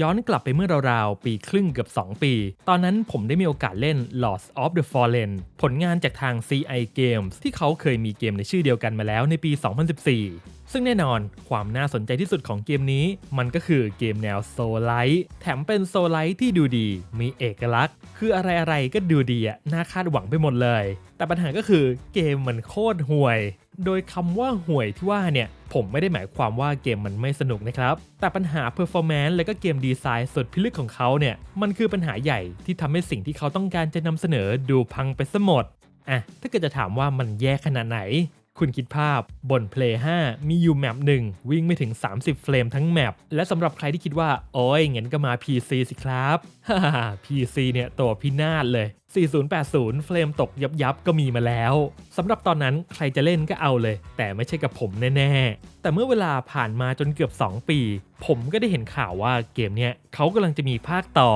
ย้อนกลับไปเมื่อราวๆ ปีครึ่งเกือบ 2 ปี ตอนนั้นผมได้มีโอกาสเล่น Lords of the Fallen ผลงานจากทาง CI Games ที่เขาเคยมีเกมในชื่อเดียวกันมาแล้วในปี 2014 ซึ่งแน่นอนความน่าสนใจที่สุดของเกมนี้ มันก็คือเกมแนวโซลไลท์แถมเป็นโซลไลท์ที่ดูดี มีเอกลักษณ์ คืออะไรๆก็ดูดีอะน่าคาดหวังไปหมดเลย แต่ปัญหาก็คือเกมมันโคตรห่วย โดยคำว่าห่วยที่ว่าเนี่ยผมไม่ได้หมายความว่าเกมมันไม่สนุกนะครับ แต่ปัญหา performance และก็เกมดีไซน์สุดพิลึกของเขาเนี่ย มันคือปัญหาใหญ่ที่ทำให้สิ่งที่เขาต้องการจะนำเสนอดูพังไปซะหมดอะถ้าเกิดจะถามว่ามันแย่ขนาดไหน คุณคิดภาพบน Play 5 มีอยู่แมปหนึ่งวิ่งไม่ถึง 30 เฟรมทั้งแมป และสำหรับใครที่คิดว่า โอ้ยงั้นก็มา PC สิครับ ฮ่า PC เนี่ยตัวพินาศเลย 4080 เฟรมตกยับยับก็มีมาแล้วสำหรับตอนนั้นใครจะเล่นก็เอาเลย แต่ไม่ใช่กับผมแน่ ๆ แต่เมื่อเวลาผ่านมาจนเกือบ 2 ปี ผมก็ได้เห็นข่าวว่าเกมเนี่ยเขากำลังจะมีภาคต่อ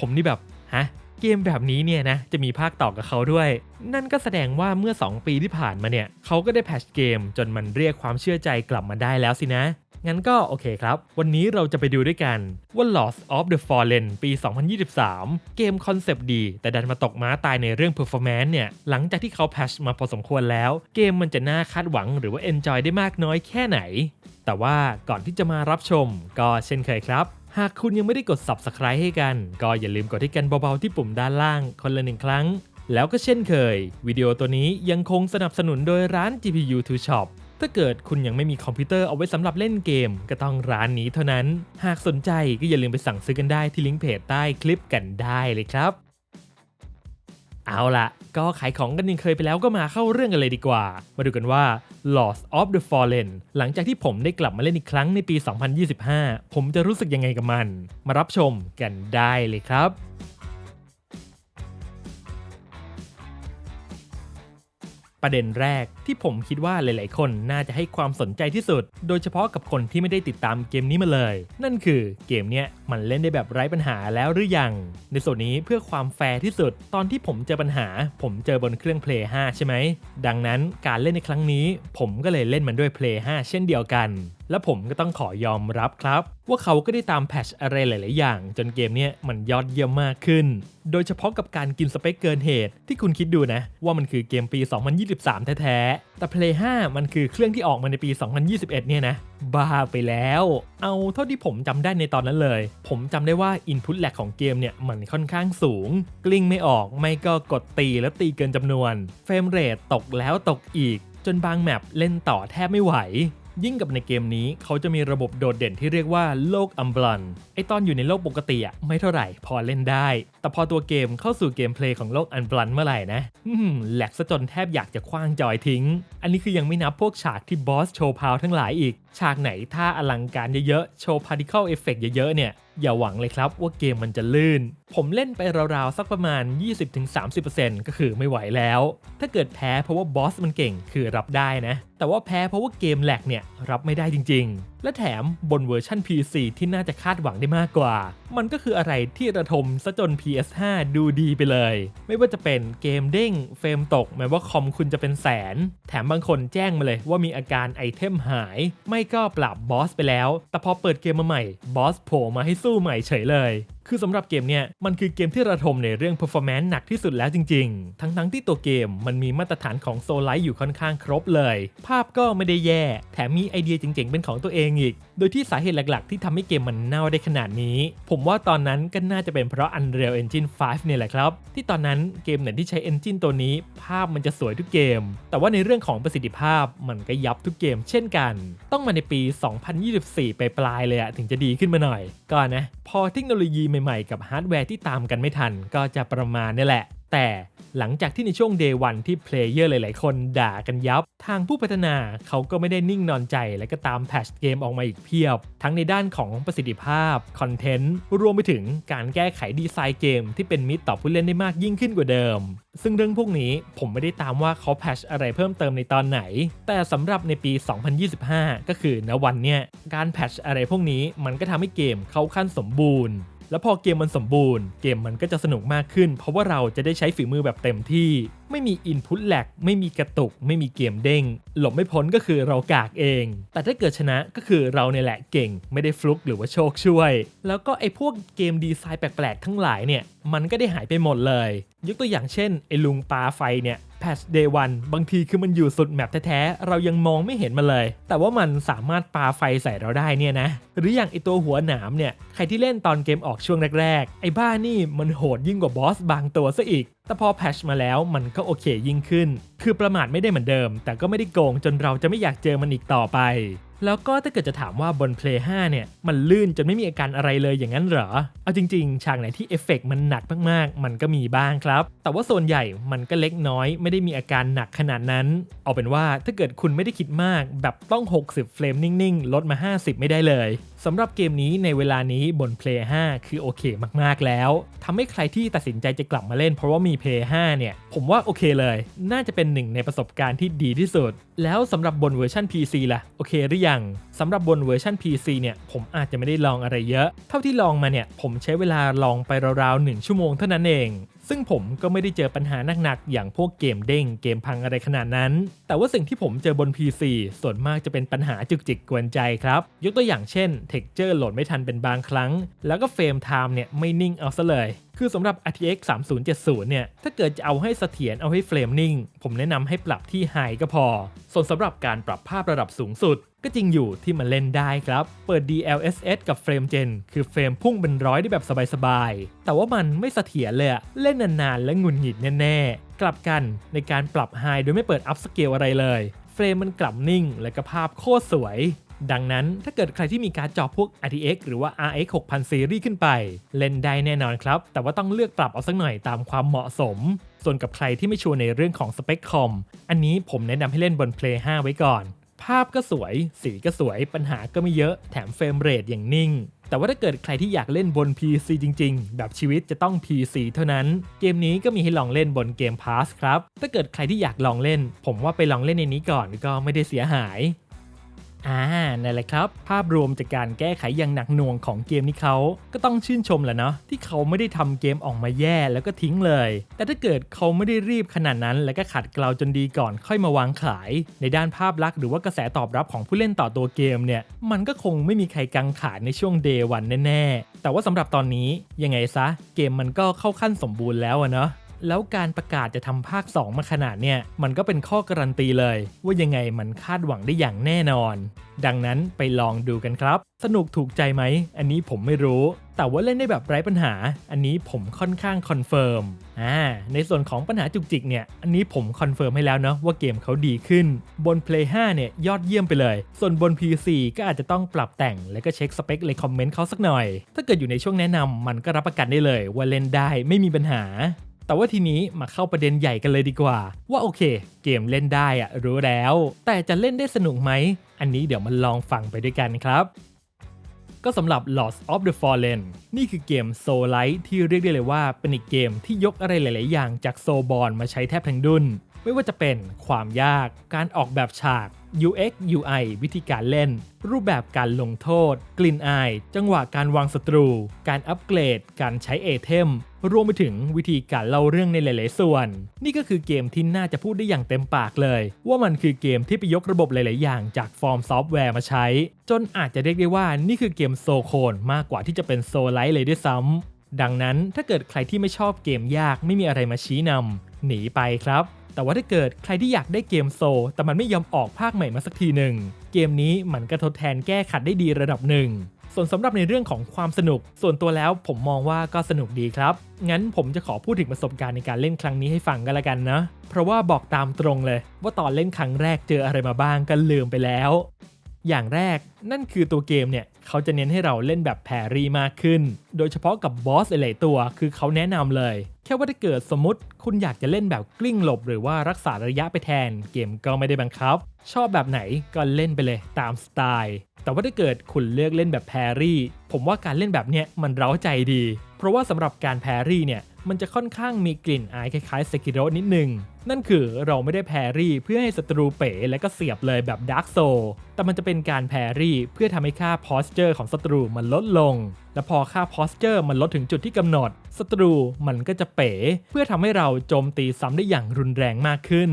ผมนี่แบบ ฮะ เกมแบบนี้เนี่ยนะ จะมีภาคต่อกับเขาด้วย นั่นก็แสดงว่าเมื่อ 2 ปีที่ผ่านมาเนี่ยเขาก็ได้แพชเกมจนมันเรียกความเชื่อใจกลับมาได้แล้วสินะ งั้นก็โอเคครับ วันนี้เราจะไปดูด้วยกันว่า Lost of the Fallen ปี 2023 เกมคอนเซปต์ดี แต่ดันมาตกม้าตายในเรื่อง performance เนี่ย หลังจากที่เขาแพชมาพอสมควรแล้ว เกมมันจะน่าคาดหวังหรือว่า enjoy ได้มากน้อยแค่ไหน แต่ว่าก่อนที่จะมารับชม ก็เช่นเคยครับหากคุณยังไม่ได้กด subscribe ให้กัน ก็อย่าลืมกดให้กันเบาๆที่ปุ่มด้านล่างคนละหนึ่งครั้ง แล้วก็เช่นเคย วิดีโอตัวนี้ยังคงสนับสนุนโดยร้าน GPU to Shop ถ้าเกิดคุณยังไม่มีคอมพิวเตอร์เอาไว้สำหรับเล่นเกม ก็ต้องร้านนี้เท่านั้น หากสนใจก็อย่าลืมไปสั่งซื้อกันได้ที่ลิงก์เพจใต้คลิปกันได้เลยครับ เอาละก็ขายของกันยังเคยไปแล้วก็มาเข้าเรื่องกันเลยดีกว่า มาดูกันว่า Lost of the Fallen หลังจากที่ผมได้กลับมาเล่นอีกครั้งในปี 2025 ผมจะรู้สึกยังไงกับมัน มารับชมกันได้เลยครับ ประเด็นแรกที่ผมคิดว่าหลาย ๆ คนน่าจะให้ความสนใจที่สุด โดยเฉพาะกับคนที่ไม่ได้ติดตามเกมนี้มาเลย นั่นคือเกมเนี้ยมันเล่นได้แบบไร้ปัญหาแล้วหรือยัง ในส่วนนี้เพื่อความแฟร์ที่สุด ตอนที่ผมเจอปัญหา ผมเจอบนเครื่อง Play 5 ใช่ไหม ดังนั้นการเล่นในครั้งนี้ ผมก็เลยเล่นมันด้วย Play 5 เช่นเดียวกันและผมก็ต้องขอยอมรับครับ ว่าเขาก็ได้ตามแพชอะไรหลาย ๆ อย่าง จนเกมเนี้ยมันยอดเยี่ยมมากขึ้น โดยเฉพาะกับการกินสเปคเกินเหตุ ที่คุณคิดดูนะ ว่ามันคือเกมปี 2023 แท้ ๆ แต่ Play 5 มันคือเครื่องที่ออกมาในปี 2021 เนี่ยนะ บ้าไปแล้ว เอาเท่าที่ผมจำได้ในตอนนั้นเลย ผมจำได้ว่า Input lag ของเกมเนี่ยมันค่อนข้างสูง กลิ้งไม่ออกไม่ก็กดตีแล้วตีเกินจำนวนเฟรมเรทตกแล้วตกอีกจนบางแมปเล่นต่อแทบไม่ไหว ยิ่งกับในเกมนี้เขาจะมีระบบโดดเด่นที่เรียกว่าโลกอัมบลันไอตอนอยู่ในโลกปกติอะไม่เท่าไหร่พอเล่นได้ แต่พอตัวเกมเข้าสู่เกมเพลย์ของโลกอัมบลันเมื่อไหร่นะอืมแหลกซะจนแทบอยากจะคว้างจอยทิ้ง อันนี้คือยังไม่นับพวกฉากที่บอสโชว์พาวทั้งหลายอีก ฉากไหนถ้าอลังการเยอะๆ โชว์พาร์ติเคิลเอฟเฟกเยอะๆ เนี่ย อย่าหวังเลยครับว่าเกมมันจะลื่น ผมเล่นไปราวๆ สักประมาณ 20-30%ก็คือไม่ไหวแล้ว ถ้าเกิดแพ้เพราะว่าบอสมันเก่งคือรับได้นะ แต่ว่าแพ้เพราะว่าเกมแหลกเนี่ยรับไม่ได้จริงๆ และแถมบนเวอร์ชัน PC ที่น่าจะคาดหวังได้มากกว่า มันก็คืออะไรที่ระทมซะจน PS5 ดูดีไปเลย ไม่ว่าจะเป็นเกมเด้ง เฟรมตกแม้ว่าคอมคุณจะเป็นแสน แถมบางคนแจ้งมาเลยว่ามีอาการไอเทมหาย ไม่ก็ปราบบอสไปแล้ว แต่พอเปิดเกมมาใหม่บอสโผล่มาให้สู้ใหม่เฉยเลย คือสำหรับเกมเนี่ยมันคือเกมที่ระทมในเรื่อง performance หนักที่สุดแล้วจริง ๆ ทั้งๆที่ตัวเกมมันมีมาตรฐานของโซลไลท์อยู่ค่อนข้างครบเลย ภาพก็ไม่ได้แย่ แถมมีไอเดียเจ๋งๆเป็นของตัวเองอีกโดยที่สาเหตุหลักๆ ที่ทำให้เกมมันเน่าได้ขนาดนี้ ผมว่าตอนนั้นก็น่าจะเป็นเพราะ Unreal Engine 5 เนี่ยแหละครับ ที่ตอนนั้นเกมไหนที่ใช้ Engine ตัวนี้ ภาพมันจะสวยทุกเกม แต่ว่าในเรื่องของประสิทธิภาพมันก็ยับทุกเกมเช่นกัน ต้องมาในปี 2024 ไปปลายเลยอะถึงจะดีขึ้นมาหน่อย ก็นะ พอเทคโนโลยีใหม่ๆ กับฮาร์ดแวร์ที่ตามกันไม่ทัน ก็จะประมาณนี่แหละ แต่หลังจากที่ในช่วง Day 1ที่เพลเยอร์หลาย ๆ คนด่ากันยับ ทางผู้พัฒนาเขาก็ไม่ได้นิ่งนอนใจ และก็ตามแพชเกมออกมาอีกเพียบ ทั้งในด้านของประสิทธิภาพ คอนเทนต์ รวมไปถึงการแก้ไขดีไซน์เกมที่เป็นมิตรต่อผู้เล่นได้มากยิ่งขึ้นกว่าเดิม ซึ่งเรื่องพวกนี้ผมไม่ได้ตามว่าเขาแพชอะไรเพิ่มเติมในตอนไหน แต่สำหรับในปี 2025 ก็คือณวันเนี้ยการแพชอะไรพวกนี้มันก็ทำให้เกมเข้าขั้นสมบูรณ์ แล้วพอเกมมันสมบูรณ์ เกมมันก็จะสนุกมากขึ้น เพราะว่าเราจะได้ใช้ฝีมือแบบเต็มที่ ไม่มีอินพุตแลกไม่มีกระตุก ไม่มีเกมเด้ง หลบไม่พ้นก็คือเรากากเอง แต่ถ้าเกิดชนะก็คือเราเนี่ยแหละเก่ง ไม่ได้ฟลุกหรือว่าโชคช่วย แล้วก็ไอ้พวกเกมดีไซน์แปลกๆ ทั้งหลายเนี่ย มันก็ได้หายไปหมดเลย ยกตัวอย่างเช่นไอ้ลุงปลาไฟเนี่ย แพชเดย์วันบางทีคือมันอยู่สุดแมปแท้ๆ เรายังมองไม่เห็นมันเลย แต่ว่ามันสามารถปาไฟใส่เราได้เนี่ยนะ หรืออย่างไอตัวหัวหนามเนี่ย ใครที่เล่นตอนเกมออกช่วงแรกๆ ไอ้บ้านี่มันโหดยิ่งกว่าบอสบางตัวซะอีก แต่พอแพชมาแล้วมันก็โอเคยิ่งขึ้น คือประมาทไม่ได้เหมือนเดิม แต่ก็ไม่ได้โกงจนเราจะไม่อยากเจอมันอีกต่อไป แล้วก็ถ้าเกิดจะถามว่าบน Play 5 เนี่ย มันลื่นจนไม่มีอาการอะไรเลยอย่างนั้นเหรอ เอาจริงๆ ฉากไหนที่เอฟเฟกต์มันหนักมากๆ มันก็มีบ้างครับ แต่ว่าส่วนใหญ่มันก็เล็กน้อย ไม่ได้มีอาการหนักขนาดนั้น เอาเป็นว่าถ้าเกิดคุณไม่ได้คิดมากแบบต้อง 60 เฟรมนิ่งๆ ลดมา 50 ไม่ได้เลย สำหรับเกมนี้ในเวลานี้บน Play 5 คือโอเคมากๆแล้วทำให้ใครที่ตัดสินใจจะกลับมาเล่นเพราะว่ามี Play 5 เนี่ย ผมว่าโอเคเลย น่าจะเป็นหนึ่งในประสบการณ์ที่ดีที่สุด แล้วสำหรับบนเวอร์ชัน PC ล่ะ โอเคหรือยังสำหรับบนเวอร์ชัน PC เนี่ยผมอาจจะไม่ได้ลองอะไรเยอะ เท่าที่ลองมาเนี่ยผมใช้เวลาลองไปราวๆ1ชั่วโมงเท่านั้นเอง ซึ่งผมก็ไม่ได้เจอปัญหาหนักๆ อย่างพวกเกมเด้งเกมพังอะไรขนาดนั้น แต่ว่าสิ่งที่ผมเจอบน PC ส่วนมากจะเป็นปัญหาจุกจิกกวนใจครับ ยกตัวอย่างเช่น Texture โหลดไม่ทันเป็นบางครั้ง แล้วก็เฟรมไทม์เนี่ยไม่นิ่งเอาซะเลยคือสำหรับ RTX 3070 เนี่ย ถ้าเกิดจะเอาให้เสถียรเอาให้เฟรมนิ่ง ผมแนะนำให้ปรับที่ High ก็พอ ส่วนสำหรับการปรับภาพระดับสูงสุด ก็จริงอยู่ที่มันเล่นได้ครับ เปิด DLSS กับเฟรมเจนคือเฟรมพุ่งเป็นร้อยได้แบบสบายๆ แต่ว่ามันไม่เสถียรเลยเล่นนานๆ และงุนหงิดแน่ๆ กลับกันในการปรับ High โดยไม่เปิด Up Scale อะไรเลย เฟรมมันกลับนิ่ง และก็ภาพโคตรสวย ดังนั้นถ้าเกิดใครที่มีการ์ดจอพวก RTX หรือว่า RX 6000 Series ขึ้นไป เล่นได้แน่นอนครับ แต่ว่าต้องเลือกปรับเอาสักหน่อยตามความเหมาะสมส่วนกับใครที่ไม่ชัวร์ในเรื่องของสเปคคอม อันนี้ผมแนะนำให้เล่นบน Play 5 ไว้ก่อน ภาพก็สวย สีก็สวย ปัญหาก็ไม่เยอะ แถมเฟรมเรทอย่างนิ่ง แต่ว่าถ้าเกิดใครที่อยากเล่นบน PC จริง ๆ แบบชีวิตจะต้อง PC เท่านั้น เกมนี้ก็มีให้ลองเล่นบนเกม Pass ครับ ถ้าเกิดใครที่อยากลองเล่น ผมว่าไปลองเล่นในนี้ก่อนก็ไม่ได้เสียหาย อ่านั่นแหละครับ ภาพรวมจากการแก้ไขอย่างหนักหน่วงของเกมนี้เขาก็ต้องชื่นชมแหละเนาะที่เขาไม่ได้ทำเกมออกมาแย่แล้วก็ทิ้งเลย แต่ถ้าเกิดเขาไม่ได้รีบขนาดนั้น แล้วก็ขัดเกลาจนดีก่อนค่อยมาวางขาย ในด้านภาพลักษณ์หรือว่ากระแสตอบรับของผู้เล่นต่อตัวเกมเนี่ยมันก็คงไม่มีใครกังขาในช่วงเดย์วันแน่ๆแต่ว่าสำหรับตอนนี้ยังไงซะเกมมันก็เข้าขั้นสมบูรณ์แล้วอะเนาะ แล้วการประกาศจะทำภาค 2 มาขนาดเนี่ย มันก็เป็นข้อการันตีเลย ว่ายังไงมันคาดหวังได้อย่างแน่นอน ดังนั้นไปลองดูกันครับ สนุกถูกใจไหม อันนี้ผมไม่รู้ แต่ว่าเล่นได้แบบไร้ปัญหา อันนี้ผมค่อนข้างคอนเฟิร์ม อ่า ในส่วนของปัญหาจุกจิกเนี่ย อันนี้ผมคอนเฟิร์มให้แล้วเนาะว่าเกมเขาดีขึ้น บน Play 5 เนี่ยยอดเยี่ยมไปเลย ส่วนบน PC ก็อาจจะต้องปรับแต่ง แล้วก็เช็คสเปคเลยคอมเมนต์เขาสักหน่อย ถ้าเกิดอยู่ในช่วงแนะนำมันก็รับประกันได้เลย ว่าเล่นได้ไม่มีปัญหา แต่ว่าทีนี้มาเข้าประเด็นใหญ่กันเลยดีกว่า ว่าโอเค เกมเล่นได้อะรู้แล้ว แต่จะเล่นได้สนุกไหม อันนี้เดี๋ยวมาลองฟังไปด้วยกันครับก็สำหรับ Lost of the Fallen นี่คือเกมโซลไลท์ที่เรียกได้เลยว่าเป็นอีกเกมที่ยกอะไรหลาย ๆ อย่างจากโซบอลมาใช้แทบทั้งดุน ไม่ว่าจะเป็นความยาก การออกแบบฉาก UX UI วิธีการเล่น รูปแบบการลงโทษ กลิ่นอาย จังหวะการวางศัตรู การอัปเกรด การใช้เอเทม รวมไปถึงวิธีการเล่าเรื่องในหลาย ๆ ส่วน นี่ก็คือเกมที่น่าจะพูดได้อย่างเต็มปากเลย ว่ามันคือเกมที่ไปยกระบบหลาย ๆ อย่างจากฟอร์มซอฟต์แวร์มาใช้ จนอาจจะเรียกได้ว่านี่คือเกมโซโคนมากกว่าที่จะเป็นโซไลท์เลยด้วยซ้ำดังนั้นถ้าเกิดใครที่ไม่ชอบเกมยากไม่มีอะไรมาชี้นำหนีไปครับแต่ว่าถ้าเกิดใครที่อยากได้เกมโซ แต่มันไม่ยอมออกภาคใหม่มาสักทีหนึ่ง เกมนี้มันก็ทดแทนแก้ขัดได้ดีระดับหนึ่ง ส่วนสำหรับในเรื่องของความสนุก ส่วนตัวแล้วผมมองว่าก็สนุกดีครับ งั้นผมจะขอพูดถึงประสบการณ์ในการเล่นครั้งนี้ให้ฟังกันละกันนะ เพราะว่าบอกตามตรงเลย ว่าตอนเล่นครั้งแรกเจออะไรมาบ้างก็ลืมไปแล้ว อย่างแรกนั่นคือตัวเกมเนี่ยเขาจะเน้นให้เราเล่นแบบแพรรี่มากขึ้น โดยเฉพาะกับบอสหลายๆตัว คือเขาแนะนำเลย แค่ว่าถ้าเกิดสมมติคุณอยากจะเล่นแบบกลิ้งหลบ หรือว่ารักษาระยะไปแทน เกมก็ไม่ได้บังคับ ชอบแบบไหนก็เล่นไปเลยตามสไตล์ แต่ว่าถ้าเกิดคุณเลือกเล่นแบบแพรี่ ผมว่าการเล่นแบบเนี้ยมันเร้าใจดี เพราะว่าสำหรับการแพรี่เนี่ยมันจะค่อนข้างมีกลิ่นอายคล้ายๆเซกิโรนิดนึง นั่นคือเราไม่ได้แพรี่เพื่อให้ศัตรูเป๋และก็เสียบเลยแบบดาร์กโซ แต่มันจะเป็นการแพรี่เพื่อทำให้ค่าพอสเจอร์ของศัตรูมันลดลง และพอค่าพอสเจอร์มันลดถึงจุดที่กำหนดศัตรูมันก็จะเป๋ เพื่อทำให้เราโจมตีซ้ำได้อย่างรุนแรงมากขึ้น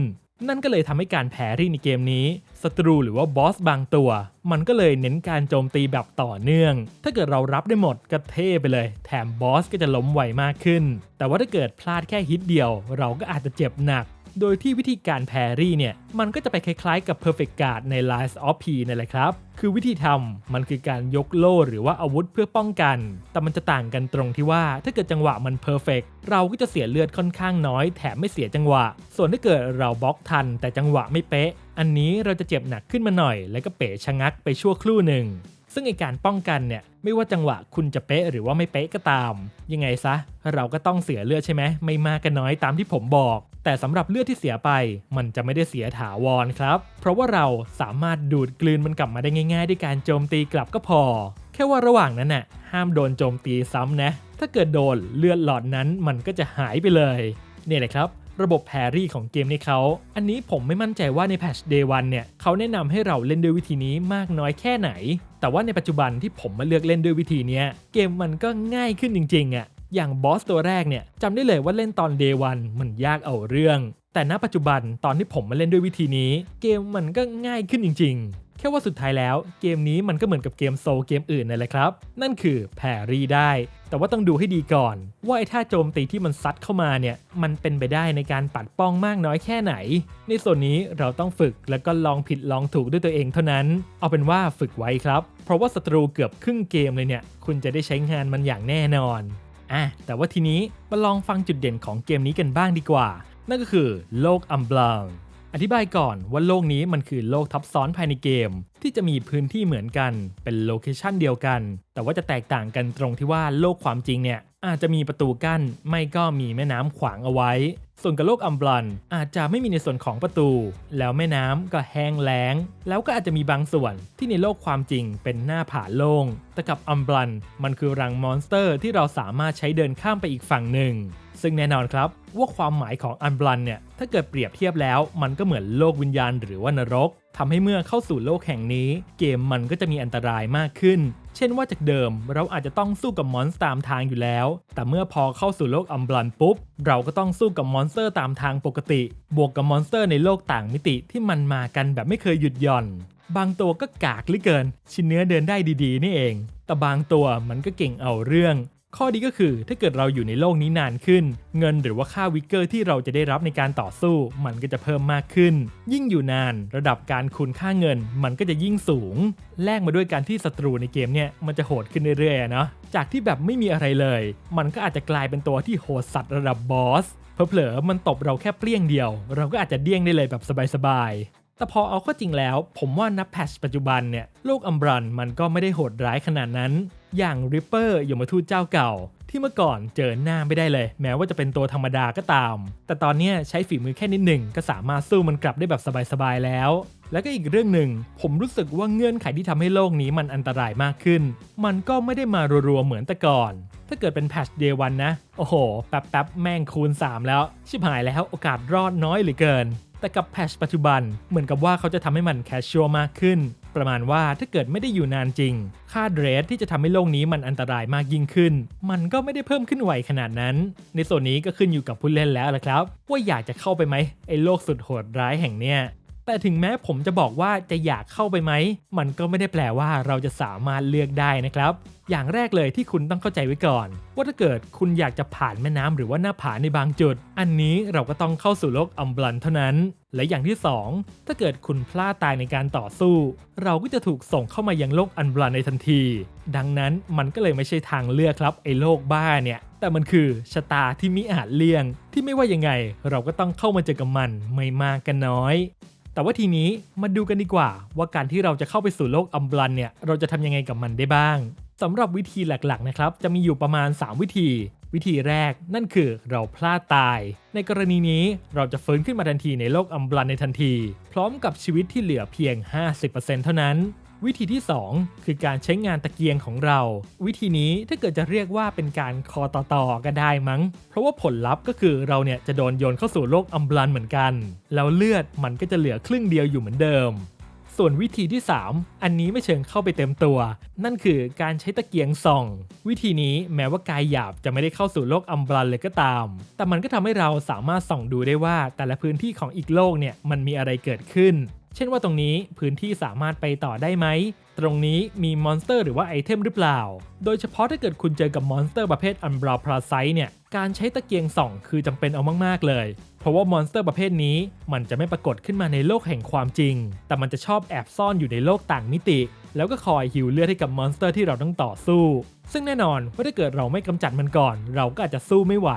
นั่นก็เลยทำให้การแพ้ที่ในเกมนี้ศัตรูหรือว่าบอสบางตัว มันก็เลยเน้นการโจมตีแบบต่อเนื่อง ถ้าเกิดเรารับได้หมดก็เท่ไปเลย แถมบอสก็จะล้มไวมากขึ้น แต่ว่าถ้าเกิดพลาดแค่ฮิตเดียว เราก็อาจจะเจ็บหนัก โดยที่วิธีการแพรรี่เนี่ยมันก็จะไปคล้ายๆกับ Perfect Guard ใน Lies of P นั่นแหละครับ คือวิธีทำมันคือการยกโล่หรือว่าอาวุธเพื่อป้องกัน แต่มันจะต่างกันตรงที่ว่าถ้าเกิดจังหวะมัน Perfect เราก็จะเสียเลือดค่อนข้างน้อย แถมไม่เสียจังหวะ ส่วนถ้าเกิดเราบล็อกทัน แต่จังหวะไม่เป๊ะ อันนี้เราจะเจ็บหนักขึ้นมาหน่อย แล้วก็เป๋ชะงักไปชั่วครู่หนึ่ง ซึ่งไอการป้องกันเนี่ยไม่ว่าจังหวะคุณจะเป๊ะหรือว่าไม่เป๊ะก็ตาม ยังไงซะ เราก็ต้องเสียเลือดใช่ไหมไม่มากก็น้อยตามที่ผมบอก แต่สำหรับเลือดที่เสียไป มันจะไม่ได้เสียถาวรครับ เพราะว่าเราสามารถดูดกลืนมันกลับมาได้ง่าย ๆ ด้วยการโจมตีกลับก็พอ แค่ว่าระหว่างนั้นน่ะห้ามโดนโจมตีซ้ำนะ ถ้าเกิดโดนเลือดหลอดนั้นมันก็จะหายไปเลยเนี่ยแหละครับ ระบบแพรี่ของเกมนี้เขา อันนี้ผมไม่มั่นใจว่าในแพช์ Day 1เนี่ยเขาแนะนำให้เราเล่นด้วยวิธีนี้มากน้อยแค่ไหน แต่ว่าในปัจจุบันที่ผมมาเลือกเล่นด้วยวิธีนี้เกมมันก็ง่ายขึ้นจริงๆอะ่ะอย่างบอสตัวแรกเนี่ยจำได้เลยว่าเล่นตอน Day 1มันยากเอาเรื่อง แต่ณปัจจุบันตอนที่ผมมาเล่นด้วยวิธีนี้ เกมมันก็ง่ายขึ้นจริง ๆ แค่ว่าสุดท้ายแล้วเกมนี้มันก็เหมือนกับเกมโซลเกมอื่นนั่นแหละครับ นั่นคือแพรรี่ได้ แต่ว่าต้องดูให้ดีก่อน ว่าไอ้ท่าโจมตีที่มันซัดเข้ามาเนี่ย มันเป็นไปได้ในการปัดป้องมากน้อยแค่ไหน ในส่วนนี้เราต้องฝึกแล้วก็ลองผิดลองถูกด้วยตัวเองเท่านั้น เอาเป็นว่าฝึกไว้ครับ เพราะว่าศัตรูเกือบครึ่งเกมเลยเนี่ย คุณจะได้ใช้งานมันอย่างแน่นอนอะแต่ว่าทีนี้มาลองฟังจุดเด่นของเกมนี้กันบ้างดีกว่า นั่นก็คือโลกอัมบลาง อธิบายก่อนว่าโลกนี้มันคือโลกทับซ้อนภายในเกม ที่จะมีพื้นที่เหมือนกันเป็นโลเคชันเดียวกัน แต่ว่าจะแตกต่างกันตรงที่ว่าโลกความจริงเนี่ยอาจจะมีประตูกั้น ไม่ก็มีแม่น้ำขวางเอาไว้ ส่วนกับโลกอัมบลันอาจจะไม่มีในส่วนของประตู แล้วแม่น้ำก็แห้งแล้ง แล้วก็อาจจะมีบางส่วนที่ในโลกความจริงเป็นหน้าผาโล่งแต่กับอัมบลันมันคือรังมอนสเตอร์ที่เราสามารถใช้เดินข้ามไปอีกฝั่งหนึ่ง ซึ่งแน่นอนครับ ว่าความหมายของอันบลันเนี่ยถ้าเกิดเปรียบเทียบแล้ว มันก็เหมือนโลกวิญญาณหรือว่านรกทำให้เมื่อเข้าสู่โลกแห่งนี้ เกมมันก็จะมีอันตรายมากขึ้น เช่นว่าจากเดิมเราอาจจะต้องสู้กับมอนสเตอร์ตามทางอยู่แล้ว แต่เมื่อพอเข้าสู่โลกอัมบลันปุ๊บ เราก็ต้องสู้กับมอนสเตอร์ตามทางปกติ บวกกับมอนสเตอร์ในโลกต่างมิติที่มันมากันแบบไม่เคยหยุดหย่อน บางตัวก็กากลือเกิน ชิ้นเนื้อเดินได้ดีๆ นี่เอง แต่บางตัวมันก็เก่งเอาเรื่อง ข้อดีก็คือถ้าเกิดเราอยู่ในโลกนี้นานขึ้น เงินหรือว่าค่าวิกเกอร์ที่เราจะได้รับในการต่อสู้ มันก็จะเพิ่มมากขึ้น ยิ่งอยู่นานระดับการคูณค่าเงิน มันก็จะยิ่งสูง แลกมาด้วยการที่ศัตรูในเกมเนี่ยมันจะโหดขึ้นเรื่อยๆเนาะจากที่แบบไม่มีอะไรเลย มันก็อาจจะกลายเป็นตัวที่โหดสัตว์ระดับบอสเผลอๆมันตบเราแค่เปรี้ยงเดียว เราก็อาจจะเดี้ยงได้เลยแบบสบายๆ แต่พอเอาเข้าจริงแล้ว ผมว่านับแพทชปัจจุบันเนี่ยโลกอัมบรันมันก็ไม่ได้โหดร้ายขนาดนั้น อย่างริปเปอร์ยมทูตเจ้าเก่า ที่เมื่อก่อนเจอหน้าไม่ได้เลย แม้ว่าจะเป็นตัวธรรมดาก็ตาม แต่ตอนนี้ใช้ฝีมือแค่นิดหนึ่งก็สามารถสู้มันกลับได้แบบสบายๆแล้ว แล้วก็อีกเรื่องหนึ่ง ผมรู้สึกว่าเงื่อนไขที่ทำให้โลกนี้มันอันตรายมากขึ้น มันก็ไม่ได้มารัวๆเหมือนแต่ก่อน ถ้าเกิดเป็นแพทชเดย์วันนะ โอ้โห แป๊บๆแม่งคูณ 3 แล้ว ชิบหายแล้วโอกาสรอดน้อยเหลือเกิน แต่กับแพชปัจจุบันเหมือนกับว่าเขาจะทำให้มันแคชชัวมากขึ้น ประมาณว่าถ้าเกิดไม่ได้อยู่นานจริง ค่าเดรสที่จะทำให้โลกนี้มันอันตรายมากยิ่งขึ้น มันก็ไม่ได้เพิ่มขึ้นไวขนาดนั้น ในส่วนนี้ก็ขึ้นอยู่กับผู้เล่นแล้วละครับ ว่าอยากจะเข้าไปไหมไอ้โลกสุดโหดร้ายแห่งเนี้ย แต่ถึงแม้ผมจะบอกว่าจะอยากเข้าไปไหม มันก็ไม่ได้แปลว่าเราจะสามารถเลือกได้นะครับ อย่างแรกเลยที่คุณต้องเข้าใจไว้ก่อน ว่าถ้าเกิดคุณอยากจะผ่านแม่น้ำหรือว่าหน้าผาในบางจุด อันนี้เราก็ต้องเข้าสู่โลกอัมบลันเท่านั้น และอย่างที่ 2 ถ้าเกิดคุณพลาดตายในการต่อสู้ เราก็จะถูกส่งเข้ามายังโลกอันบลันในทันที ดังนั้นมันก็เลยไม่ใช่ทางเลือกครับไอ้โลกบ้าเนี่ยแต่มันคือชะตาที่มิอาจเลี่ยง ที่ไม่ว่ายังไง เราก็ต้องเข้ามาเจอกับมันไม่มากก็นน้อย แต่ว่าทีนี้มาดูกันดีกว่า ว่าการที่เราจะเข้าไปสู่โลกอัมบลันเนี่ยเราจะทำยังไงกับมันได้บ้างสำหรับวิธีหลักๆนะครับจะมีอยู่ประมาณ 3 วิธี วิธีแรกนั่นคือเราพลาดตาย ในกรณีนี้เราจะฟื้นขึ้นมาทันทีในโลกอัมบลันในทันที พร้อมกับชีวิตที่เหลือเพียง 50%เท่านั้น วิธีที่ 2 คือการใช้งานตะเกียงของเรา วิธีนี้ถ้าเกิดจะเรียกว่าเป็นการคอต่อๆก็ได้มั้ง เพราะว่าผลลัพธ์ก็คือเราเนี่ยจะโดนโยนเข้าสู่โลกอัมบลันเหมือนกัน แล้วเลือดมันก็จะเหลือครึ่งเดียวอยู่เหมือนเดิม ส่วนวิธีที่ 3 อันนี้ไม่เชิงเข้าไปเต็มตัว นั่นคือการใช้ตะเกียงส่อง วิธีนี้แม้ว่ากายหยาบจะไม่ได้เข้าสู่โลกอัมบลันเลยก็ตาม แต่มันก็ทำให้เราสามารถส่องดูได้ว่าแต่ละพื้นที่ของอีกโลกเนี่ยมันมีอะไรเกิดขึ้น เช่นว่าตรงนี้พื้นที่สามารถไปต่อได้ไหม ตรงนี้มีมอนสเตอร์หรือว่าไอเทมหรือเปล่า โดยเฉพาะถ้าเกิดคุณเจอกับมอนสเตอร์ประเภทอันบราพราไซเนี่ย การใช้ตะเกียงส่องคือจำเป็นเอามาก ๆ เลย เพราะว่ามอนสเตอร์ประเภทนี้ มันจะไม่ปรากฏขึ้นมาในโลกแห่งความจริง แต่มันจะชอบแอบซ่อนอยู่ในโลกต่างมิติ แล้วก็คอยหิวเลือดให้กับมอนสเตอร์ที่เราต้องต่อสู้ ซึ่งแน่นอนว่าถ้าเกิดเราไม่กำจัดมันก่อน เราก็อาจจะสู้ไม่ไหว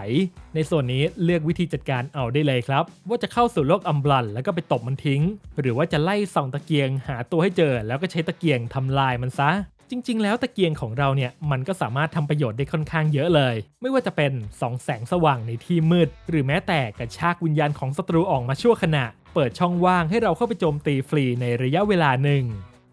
ในส่วนนี้เลือกวิธีจัดการเอาได้เลยครับ ว่าจะเข้าสู่โลกอัมบลันแล้วก็ไปตบมันทิ้ง หรือว่าจะไล่ส่องตะเกียงหาตัวให้เจอ แล้วก็ใช้ตะเกียงทำลายมันซะ จริง ๆ แล้วตะเกียงของเราเนี่ยมันก็สามารถทำประโยชน์ได้ค่อนข้างเยอะเลย ไม่ว่าจะเป็นส่องแสงสว่างในที่มืด หรือแม้แต่กระชากวิญญาณของศัตรูออกมาชั่วขณะ เปิดช่องว่างให้เราเข้าไปโจมตีฟรีในระยะเวลาหนึ่ง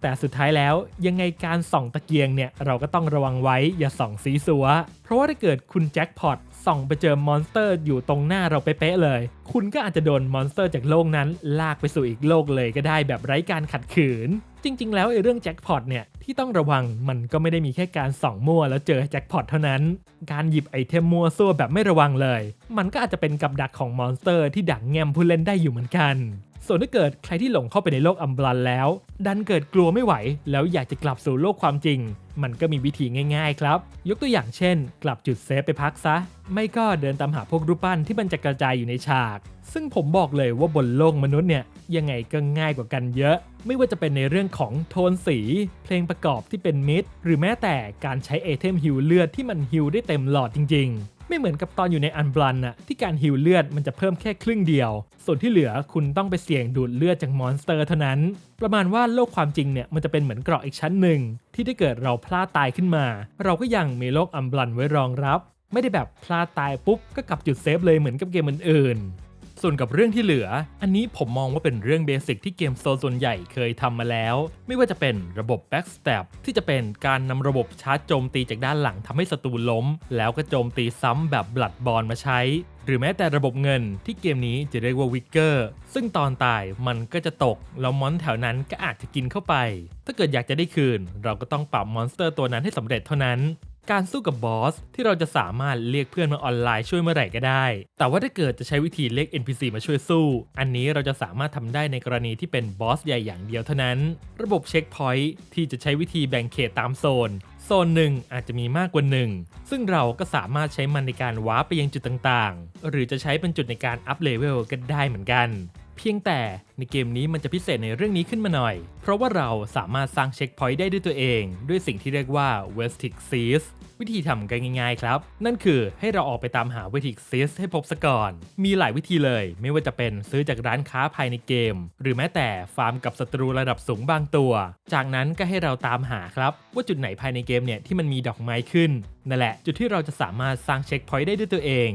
แต่สุดท้ายแล้วยังไงการส่องตะเกียงเนี่ยเราก็ต้องระวังไว้อย่าส่องสีสัว เพราะว่าถ้าเกิดคุณแจ็คพอตส่องไปเจอมอนสเตอร์อยู่ตรงหน้าเราเป๊ะเลย คุณก็อาจจะโดนมอนสเตอร์จากโลกนั้น ลากไปสู่อีกโลกเลยก็ได้แบบไร้การขัดขืน จริง ๆ แล้วไอ้เรื่องแจ็คพอตเนี่ย ที่ต้องระวังมันก็ไม่ได้มีแค่การส่องมั่วแล้วเจอแจ็คพอตเท่านั้น การหยิบไอเทมมั่วซั่วแบบไม่ระวังเลย มันก็อาจจะเป็นกับดักของมอนสเตอร์ที่ดักแงมผู้เล่นได้อยู่เหมือนกัน ส่วนถ้าเกิดใครที่หลงเข้าไปในโลกอัมบลันแล้ว ดันเกิดกลัวไม่ไหว แล้วอยากจะกลับสู่โลกความจริง มันก็มีวิธีง่ายๆครับ ยกตัวอย่างเช่น กลับจุดเซฟไปพักซะ ไม่ก็เดินตามหาพวกรูปปั้นที่มันจะกระจายอยู่ในฉาก ซึ่งผมบอกเลยว่าบนโลกมนุษย์เนี่ยยังไงก็ง่ายกว่ากันเยอะ ไม่ว่าจะเป็นในเรื่องของโทนสี เพลงประกอบที่เป็นมิดหรือแม้แต่การใช้ไอเทมฮิวเลือดที่มันฮิวได้เต็มหลอดจริงๆ ไม่เหมือนกับตอนอยู่ในอันบลันน่ะที่การฮิวเลือดมันจะเพิ่มแค่ครึ่งเดียว ส่วนที่เหลือคุณต้องไปเสี่ยงดูดเลือดจากมอนสเตอร์เท่านั้น ประมาณว่าโลกความจริงเนี่ยมันจะเป็นเหมือนเกราะอีกชั้นหนึ่ง ที่ถ้าเกิดเราพลาดตายขึ้นมา เราก็ยังมีโลกอัมบลันไว้รองรับ ไม่ได้แบบพลาดตายปุ๊บก็กลับจุดเซฟเลยเหมือนกับเกมอื่นๆ ส่วนกับเรื่องที่เหลือ อันนี้ผมมองว่าเป็นเรื่องเบสิกที่เกมโซส่วนใหญ่เคยทำมาแล้ว ไม่ว่าจะเป็นระบบ backstab ที่จะเป็นการนำระบบชาร์จโจมตีจากด้านหลังทำให้ศัตรูล้ม แล้วก็โจมตีซ้ำแบบบลัดบอลมาใช้ หรือแม้แต่ระบบเงินที่เกมนี้จะเรียกว่าวิกเกอร์ซึ่งตอนตายมันก็จะตก แล้วมอนแถวนั้นก็อาจจะกินเข้าไป ถ้าเกิดอยากจะได้คืน เราก็ต้องปรับมอนสเตอร์ตัวนั้นให้สำเร็จเท่านั้น การสู้กับบอสที่เราจะสามารถเรียกเพื่อนมาออนไลน์ช่วยเมื่อไหร่ก็ได้ แต่ว่าถ้าเกิดจะใช้วิธีเรียก NPC มาช่วยสู้ อันนี้เราจะสามารถทำได้ในกรณีที่เป็นบอสใหญ่อย่างเดียวเท่านั้น ระบบเช็คพอยต์ที่จะใช้วิธีแบ่งเขตตามโซนโซนหนึ่งอาจจะมีมากกว่าหนึ่งซึ่งเราก็สามารถใช้มันในการวาร์ปไปยังจุดต่างๆ หรือจะใช้เป็นจุดในการอัพเลเวลก็ได้เหมือนกัน พียงแต่ในเกมนี้มันจะพิเศษในเรื่องนี้ขึ้นมาหน่อย เพราะว่าเราสามารถสร้างเช็คพอยต์ได้ด้วยตัวเอง ด้วยสิ่งที่เรียกว่า w e s t i c s e a s วิธีทำกันง่ายๆครับ นั่นคือให้เราออกไปตามหา Vestic Seeds ให้พบซะก่อน มีหลายวิธีเลย ไม่ว่าจะเป็นซื้อจากร้านค้าภายในเกม หรือแม้แต่ฟาร์มกับศัตรูระดับสูงบางตัว จากนั้นก็ให้เราตามหาครับว่าจุดไหนภายในเกมเนี่ยที่มันมีดอกไม้ขึ้นนั่นแหละจุดที่เราจะสามารถสร้างเช็คพอยต์ได้ด้วยตัวเอง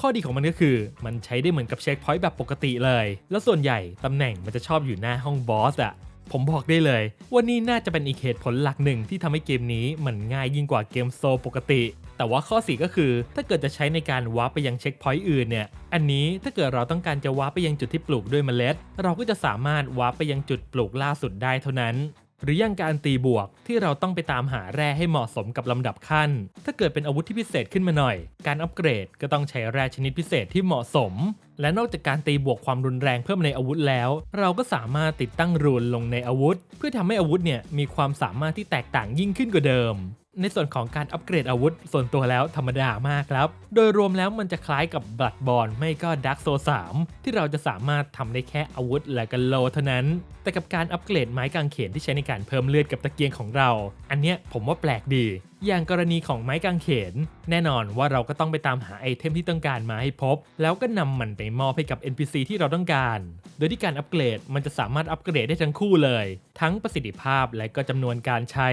ข้อดีของมันก็คือ มันใช้ได้เหมือนกับเช็คพอยต์แบบปกติเลย แล้วส่วนใหญ่ตำแหน่งมันจะชอบอยู่หน้าห้องบอสอะ ผมบอกได้เลยว่านี่น่าจะเป็นอีกเหตุผลหลักหนึ่งที่ทำให้เกมนี้มันง่ายยิ่งกว่าเกมโซลปกติ แต่ว่าข้อเสียก็คือถ้าเกิดจะใช้ในการวาร์ปไปยังเช็คพอยต์อื่นเนี่ย อันนี้ถ้าเกิดเราต้องการจะวาร์ปไปยังจุดที่ปลูกด้วยเมล็ด เราก็จะสามารถวาร์ปไปยังจุดปลูกล่าสุดได้เท่านั้น หรือยังการตีบวกที่เราต้องไปตามหาแร่ให้เหมาะสมกับลำดับขั้น ถ้าเกิดเป็นอาวุธที่พิเศษขึ้นมาหน่อย การอัปเกรดก็ต้องใช้แร่ชนิดพิเศษที่เหมาะสม และนอกจากการตีบวกความรุนแรงเพิ่มในอาวุธแล้ว เราก็สามารถติดตั้งรูนลงในอาวุธ เพื่อทำให้อาวุธเนี่ยมีความสามารถที่แตกต่างยิ่งขึ้นกว่าเดิม ในส่วนของการอัปเกรดอาวุธ ส่วนตัวแล้วธรรมดามากครับ โดยรวมแล้วมันจะคล้ายกับบลัดบอลไม่ก็ดักโซ3ที่เราจะสามารถทำได้แค่อาวุธและก็โลเท่านั้น แต่กับการอัปเกรดไม้กางเขนที่ใช้ในการเพิ่มเลือดกับตะเกียงของเรา อันเนี้ยผมว่าแปลกดี อย่างกรณีของไม้กางเขน แน่นอนว่าเราก็ต้องไปตามหาไอเทมที่ต้องการมาให้พบ แล้วก็นำมันไปมอบให้กับ NPC ที่เราต้องการ โดยที่การอัปเกรดมันจะสามารถอัปเกรดได้ทั้งคู่เลย ทั้งประสิทธิภาพและก็จำนวนการใช้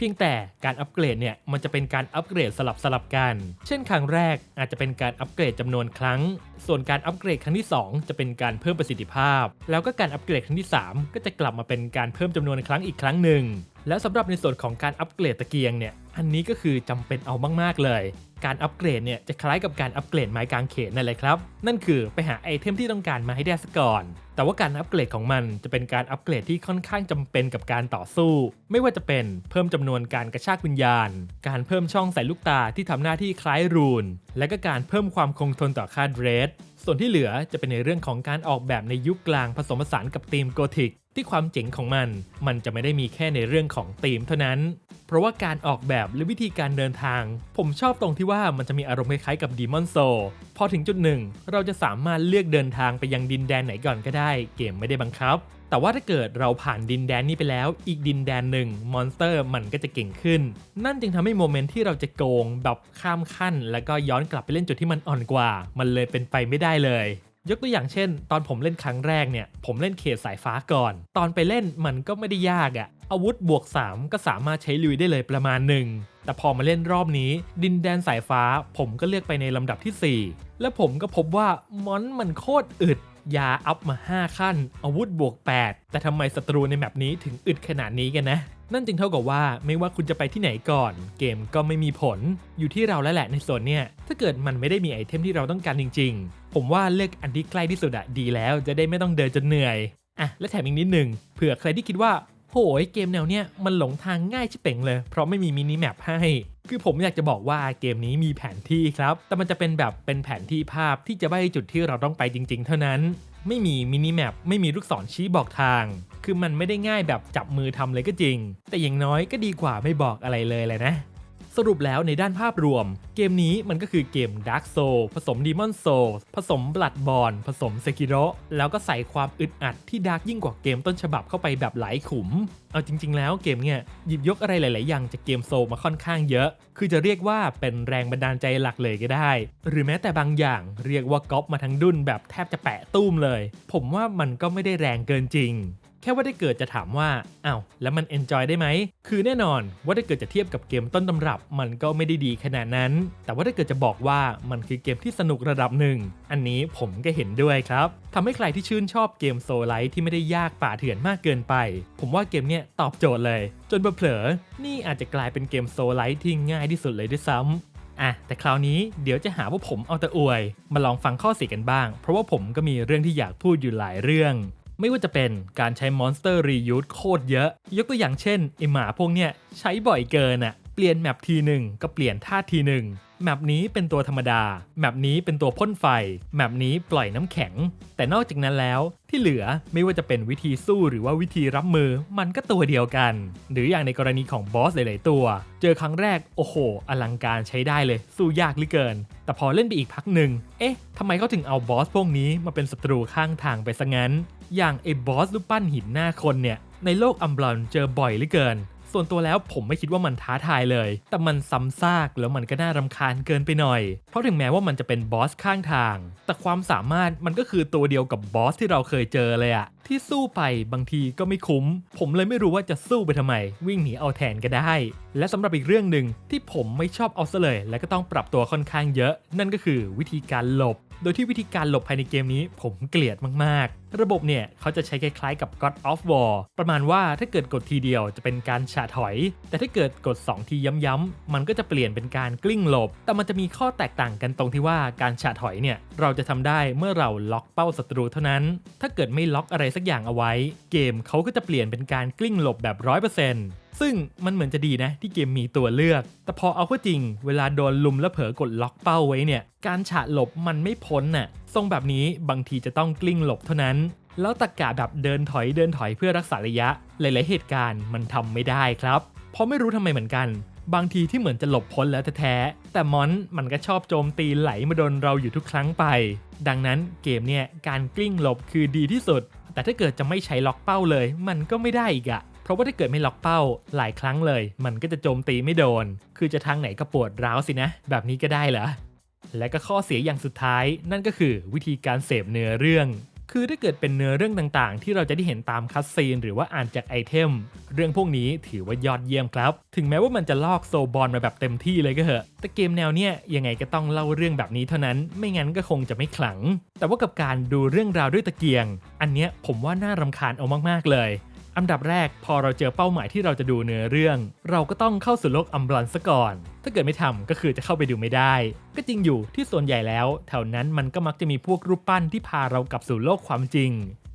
พียงแต่การอัปเกรดเนี่ยมันจะเป็นการอัปเกรดสลับสลับกัน เช่นครั้งแรกอาจจะเป็นการอัปเกรดจำนวนครั้ง ส่วนการอัปเกรดครั้งที่ 2 จะเป็นการเพิ่มประสิทธิภาพ แล้วก็การอัปเกรดครั้งที่ 3 ก็จะกลับมาเป็นการเพิ่มจำนวนครั้งอีกครั้งหนึ่งแล้วสำหรับในส่วนของการอัปเกรดตะเกียงเนี่ยอันนี้ก็คือจำเป็นเอามากๆเลย การอัปเกรดเนี่ยจะคล้ายกับการอัปเกรดไม้กางเขนนั่นแหละครับ นั่นคือไปหาไอเทมที่ต้องการมาให้ได้ซะก่อน แต่ว่าการอัปเกรดของมันจะเป็นการอัปเกรดที่ค่อนข้างจำเป็นกับการต่อสู้ ไม่ว่าจะเป็นเพิ่มจำนวนการกระชากวิญญาณ การเพิ่มช่องใส่ลูกตาที่ทำหน้าที่คล้ายรูน และก็การเพิ่มความคงทนต่อค่าเดรสส่วนที่เหลือจะเป็นในเรื่องของการออกแบบในยุคกลางผสมผสานกับธีมโกธิก ที่ความเจ๋งของมัน มันจะไม่ได้มีแค่ในเรื่องของธีมเท่านั้น เพราะว่าการออกแบบหรือวิธีการเดินทาง ผมชอบตรงที่ว่ามันจะมีอารมณ์คล้ายๆกับ Demon Soul พอถึงจุดหนึ่ง เราจะสามารถเลือกเดินทางไปยังดินแดนไหนก่อนก็ได้ เกมไม่ได้บังคับ แต่ว่าถ้าเกิดเราผ่านดินแดนนี้ไปแล้ว อีกดินแดนหนึ่งมอนสเตอร์มันก็จะเก่งขึ้น นั่นจึงทำให้โมเมนต์ที่เราจะโกงแบบข้ามขั้น แล้วก็ย้อนกลับไปเล่นจุดที่มันอ่อนกว่า มันเลยเป็นไปไม่ได้เลย ยกตัวอย่างเช่น ตอนผมเล่นครั้งแรกเนี่ย ผมเล่นเขตสายฟ้าก่อน ตอนไปเล่นมันก็ไม่ได้ยากอะอาวุธบวก 3 ก็สามารถใช้ลุยได้เลยประมาณหนึ่ง แต่พอมาเล่นรอบนี้ ดินแดนสายฟ้า ผมก็เลือกไปในลำดับที่ 4 และผมก็พบว่ามอนมันโคตรอึด ยาอัพมา 5 ขั้น อาวุธบวก 8 แต่ทำไมศัตรูในแมปนี้ถึงอึดขนาดนี้กันนะ นั่นจึงเท่ากับว่าไม่ว่าคุณจะไปที่ไหนก่อน เกมก็ไม่มีผล อยู่ที่เราแล้วแหละในส่วนเนี้ยถ้าเกิดมันไม่ได้มีไอเทมที่เราต้องการจริง ๆ ผมว่าเลือกอันที่ใกล้ที่สุดอะดีแล้วจะได้ไม่ต้องเดินจนเหนื่อยอะและแถมอีกนิดหนึ่งเผื่อใครที่คิดว่าโหยเกมแนวเนี้ยมันหลงทางง่ายชิบเป่งเลย เพราะไม่มีมินิแมปให้ คือผมอยากจะบอกว่าเกมนี้มีแผนที่ครับ แต่มันจะเป็นแบบเป็นแผนที่ภาพที่จะใบจุดที่เราต้องไปจริง ๆ เท่านั้น ไม่มีมินิแมปไม่มีลูกศรชี้บอกทาง คือมันไม่ได้ง่ายแบบจับมือทำเลยก็จริง แต่อย่างน้อยก็ดีกว่าไม่บอกอะไรเลยแหละนะ สรุปแล้วในด้านภาพรวม เกมนี้มันก็คือเกม Dark Soul ผสม Demon Soul ผสม Bloodborne ผสม Sekiro แล้วก็ใส่ความอึดอัดที่ดาร์กยิ่งกว่าเกมต้นฉบับเข้าไปแบบหลายขุม เอาจริง ๆ แล้วเกมเนี่ยหยิบยกอะไรหลาย ๆ อย่างจากเกมโซลมาค่อนข้างเยอะ คือจะเรียกว่าเป็นแรงบันดาลใจหลักเลยก็ได้ หรือแม้แต่บางอย่างเรียกว่าก๊อปมาทั้งดุนแบบแทบจะแปะตุ้มเลย ผมว่ามันก็ไม่ได้แรงเกินจริง แค่ว่าได้เกิดจะถามว่าอ้าวแล้วมันเอนจอยได้ไหม คือแน่นอนว่าถ้าเกิดจะเทียบกับเกมต้นตำรับ มันก็ไม่ได้ดีขนาดนั้น แต่ว่าถ้าเกิดจะบอกว่ามันคือเกมที่สนุกระดับหนึ่ง อันนี้ผมก็เห็นด้วยครับทำให้ใครที่ชื่นชอบเกมโซลไลท์ที่ไม่ได้ยากป่าเถื่อนมากเกินไป ผมว่าเกมเนี้ยตอบโจทย์เลย จนเผลอนี่อาจจะกลายเป็นเกมโซลไลท์ที่ง่ายที่สุดเลยด้วยซ้ำอะแต่คราวนี้เดี๋ยวจะหาว่าผมเอาแต่อวย มาลองฟังข้อเสียกันบ้าง เพราะว่าผมก็มีเรื่องที่อยากพูดอยู่หลายเรื่อง ไม่ว่าจะเป็นการใช้มอนสเตอร์รียูสโคตรเยอะ ยกตัวอย่างเช่นไอหมาพวกเนี้ยใช้บ่อยเกินอะเปลี่ยนแมปทีหนึ่งก็เปลี่ยนท่าทีหนึ่งแมปนี้เป็นตัวธรรมดา แมปนี้เป็นตัวพ่นไฟ แมปนี้ปล่อยน้ำแข็ง แต่นอกจากนั้นแล้วที่เหลือไม่ว่าจะเป็นวิธีสู้หรือว่าวิธีรับมือมันก็ตัวเดียวกัน หรืออย่างในกรณีของบอสหลาย ๆ ตัว เจอครั้งแรกโอ้โห อลังการใช้ได้เลย สู้ยากเหลือเกิน แต่พอเล่นไปอีกพักหนึ่ง เอ๊ะทำไมเขาถึงเอาบอสพวกนี้มาเป็นศัตรูข้างทางไปซะงั้น อย่างไอ้บอสรูปปั้นหินหน้าคนเนี่ย ในโลกอัมบลอนเจอบ่อยเหลือเกิน ส่วนตัวแล้วผมไม่คิดว่ามันท้าทายเลย แต่มันซ้ำซากแล้วมันก็น่ารำคาญเกินไปหน่อย เพราะถึงแม้ว่ามันจะเป็นบอสข้างทาง แต่ความสามารถมันก็คือตัวเดียวกับบอสที่เราเคยเจอเลยอะที่สู้ไปบางทีก็ไม่คุ้ม ผมเลยไม่รู้ว่าจะสู้ไปทำไม วิ่งหนีเอาแทนก็ได้ และสำหรับอีกเรื่องหนึ่งที่ผมไม่ชอบเอาซะเลย และก็ต้องปรับตัวค่อนข้างเยอะ นั่นก็คือวิธีการหลบ โดยที่วิธีการหลบภายในเกมนี้ผมเกลียดมาก ระบบเนี่ยเขาจะใช้คล้ายๆกับ God of War ประมาณว่าถ้าเกิดกดทีเดียวจะเป็นการฉาถอย แต่ถ้าเกิดกด 2 ทีย้ำๆ มันก็จะเปลี่ยนเป็นการกลิ้งหลบ แต่มันจะมีข้อแตกต่างกันตรงที่ว่าการฉาถอยเนี่ยเราจะทำได้เมื่อเราล็อกเป้าศัตรูเท่านั้น ถ้าเกิดไม่ล็อกอะไรสักอย่างเอาไว้ เกมเขาก็จะเปลี่ยนเป็นการกลิ้งหลบแบบ 100% ซึ่งมันเหมือนจะดีนะที่เกมมีตัวเลือก แต่พอเอาข้าจริง เวลาโดนลุมแล้วเผลอกดล็อกเป้าไว้เนี่ย การฉะหลบมันไม่พ้นน่ะ ทรงแบบนี้บางทีจะต้องกลิ้งหลบเท่านั้น แล้วตะกะแบบเดินถอยเดินถอยเพื่อรักษาระยะ หลาย ๆ เหตุการณ์มันทำไม่ได้ครับ เพราะไม่รู้ทำไมเหมือนกัน บางทีที่เหมือนจะหลบพ้นแล้วแท้ๆแต่มอนมันก็ชอบโจมตีไหลมาโดนเราอยู่ทุกครั้งไป ดังนั้นเกมเนี่ยการกลิ้งหลบคือดีที่สุด แต่ถ้าเกิดจะไม่ใช้ล็อกเป้าเลย มันก็ไม่ได้อีกอะ ราะว่าถ้าเกิดไม่ล็อกเป้าหลายครั้งเลย มันก็จะโจมตีไม่โดน คือจะทางไหนก็ปวดร้าวสินะ แบบนี้ก็ได้เหรอ และก็ข้อเสียอย่างสุดท้าย นั่นก็คือวิธีการเสพเนื้อเรื่อง คือถ้าเกิดเป็นเนื้อเรื่องต่างๆ ที่เราจะได้เห็นตามคัสซีนหรือว่าอ่านจากไอเทม เรื่องพวกนี้ถือว่ายอดเยี่ยมครับ ถึงแม้ว่ามันจะลอกโซบอลมาแบบเต็มที่เลยก็เหอะ แต่เกมแนวเนี้ยยังไงก็ต้องเล่าเรื่องแบบนี้เท่านั้น ไม่งั้นก็คงจะไม่ขลัง แต่ว่ากับการดูเรื่องราวด้วยตะเกียง อันเนี้ยผมว่าน่ารำคาญเอามากๆเลย อันดับแรกพอเราเจอเป้าหมายที่เราจะดูเนื้อเรื่อง เราก็ต้องเข้าสู่โลกอัมบรันซะก่อน ถ้าเกิดไม่ทำก็คือจะเข้าไปดูไม่ได้ ก็จริงอยู่ที่ส่วนใหญ่แล้ว แถวนั้นมันก็มักจะมีพวกรูปปั้นที่พาเรากลับสู่โลกความจริง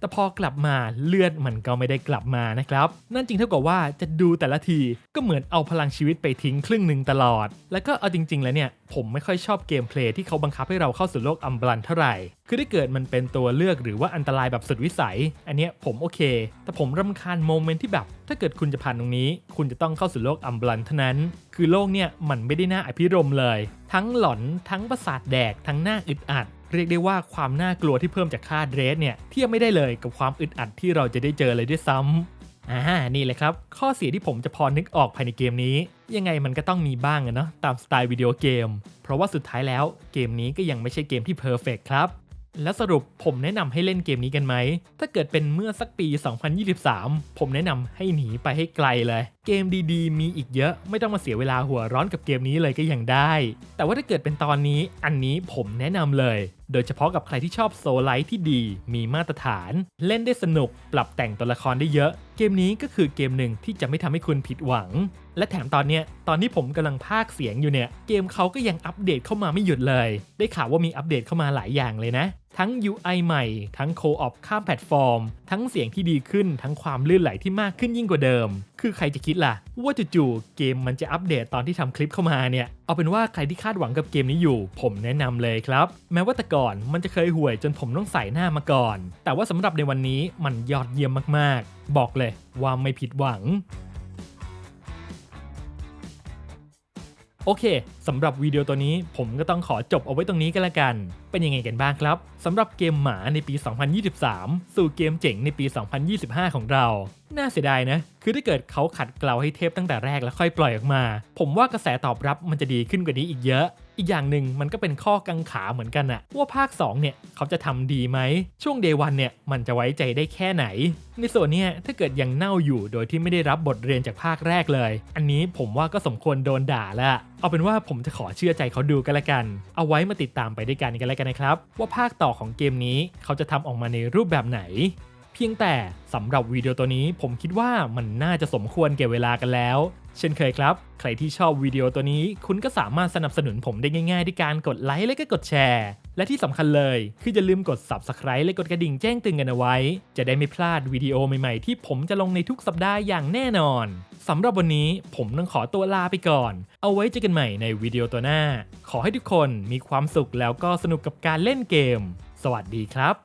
แต่พอกลับมาเลือดมันก็ไม่ได้กลับมานะครับ นั่นจริงเท่ากับว่าจะดูแต่ละทีก็เหมือนเอาพลังชีวิตไปทิ้งครึ่งหนึ่งตลอด แล้วก็เอาจริง ๆ แล้วเนี่ย ผมไม่ค่อยชอบเกมเพลย์ที่เขาบังคับให้เราเข้าสู่โลกอัมบลันเท่าไหร่ คือถ้าเกิดมันเป็นตัวเลือกหรือว่าอันตรายแบบสุดวิสัย อันเนี้ยผมโอเค แต่ผมรำคาญโมเมนต์ที่แบบ ถ้าเกิดคุณจะผ่านตรงนี้ คุณจะต้องเข้าสู่โลกอัมบลันเท่านั้น คือโลกเนี่ยมันไม่ได้น่าอภิรมย์เลย ทั้งหลอนทั้งประสาทแดกทั้งหน้าอึดอัด เรียกได้ว่าความน่ากลัวที่เพิ่มจากค่าเดรสเนี่ยเทียบไม่ได้เลยกับความอึดอัดที่เราจะได้เจอเลยด้วยซ้ำอ่านี่แหละครับ ข้อเสียที่ผมจะพอนึกออกภายในเกมนี้ ยังไงมันก็ต้องมีบ้างอะเนาะตามสไตล์วิดีโอเกม เพราะว่าสุดท้ายแล้วเกมนี้ก็ยังไม่ใช่เกมที่เพอร์เฟกครับ แล้วสรุปผมแนะนำให้เล่นเกมนี้กันไหม ถ้าเกิดเป็นเมื่อสักปี 2023 ผมแนะนำให้หนีไปให้ไกลเลย เกมดีๆ มีอีกเยอะ ไม่ต้องมาเสียเวลาหัวร้อนกับเกมนี้เลยก็ยังได้ แต่ว่าถ้าเกิดเป็นตอนนี้ อันนี้ผมแนะนำเลย โดยเฉพาะกับใครที่ชอบโซลไลท์ที่ดี มีมาตรฐาน เล่นได้สนุก ปรับแต่งตัวละครได้เยอะ เกมนี้ก็คือเกมหนึ่งที่จะไม่ทำให้คุณผิดหวัง และแถมตอนเนี้ยตอนที่ผมกำลังพากเสียงอยู่เนี่ย เกมเขาก็ยังอัปเดตเข้ามาไม่หยุดเลย ได้ข่าวว่ามีอัปเดตเข้ามาหลายอย่างเลยนะ ทั้ง UI ใหม่ ทั้งโคออปข้ามแพลตฟอร์ม ทั้งเสียงที่ดีขึ้น ทั้งความลื่นไหลที่มากขึ้นยิ่งกว่าเดิม คือใครจะคิดล่ะ ว่าจู่ๆเกมมันจะอัปเดตตอนที่ทำคลิปเข้ามาเนี่ย เอาเป็นว่าใครที่คาดหวังกับเกมนี้อยู่ ผมแนะนำเลยครับ แม้ว่าแต่ก่อนมันจะเคยห่วยจนผมต้องใส่หน้ามาก่อน แต่ว่าสำหรับในวันนี้มันยอดเยี่ยมมากๆ บอกเลยว่าไม่ผิดหวัง โอเคสำหรับวิดีโอตัวนี้ผมก็ต้องขอจบเอาไว้ตรงนี้กันละกัน เป็นยังไงกันบ้างครับสำหรับเกมหมาในปี 2023 สู่เกมเจ๋งในปี 2025 ของเรา น่าเสียดายนะ คือถ้าเกิดเขาขัดเกลาให้เทพตั้งแต่แรกแล้วค่อยปล่อยออกมา ผมว่ากระแสตอบรับมันจะดีขึ้นกว่านี้อีกเยอะ อีกอย่างหนึ่งมันก็เป็นข้อกังขาเหมือนกันอะว่าภาค 2 เนี่ย เขาจะทำดีไหม ช่วงเดวันเนี่ย มันจะไว้ใจได้แค่ไหน ในส่วนเนี้ยถ้าเกิดยังเน่าอยู่โดยที่ไม่ได้รับบทเรียนจากภาคแรกเลย อันนี้ผมว่าก็สมควรโดนด่าแล้วเอาเป็นว่าผมจะขอเชื่อใจเขาดูกันละกัน เอาไว้มาติดตามไปด้วยกันกันล้วกันนะครับ ว่าภาคต่อของเกมนี้เขาจะทำออกมาในรูปแบบไหนเพียงแต่สำหรับวิดีโอตัวนี้ผมคิดว่ามันน่าจะสมควรเก็บเวลากันแล้ว เช่นเคยครับ ใครที่ชอบวิดีโอตัวนี้ คุณก็สามารถสนับสนุนผมได้ง่ายๆ ด้วยการกดไลค์และก็กดแชร์ และที่สำคัญเลย คืออย่าลืมกด Subscribe และกดกระดิ่งแจ้งเตือนกันเอาไว้ จะได้ไม่พลาดวิดีโอใหม่ๆ ที่ผมจะลงในทุกสัปดาห์อย่างแน่นอนสำหรับวันนี้ผมต้องขอตัวลาไปก่อน เอาไว้เจอกันใหม่ในวิดีโอตัวหน้า ขอให้ทุกคนมีความสุขแล้วก็สนุกกับการเล่นเกม สวัสดีครับ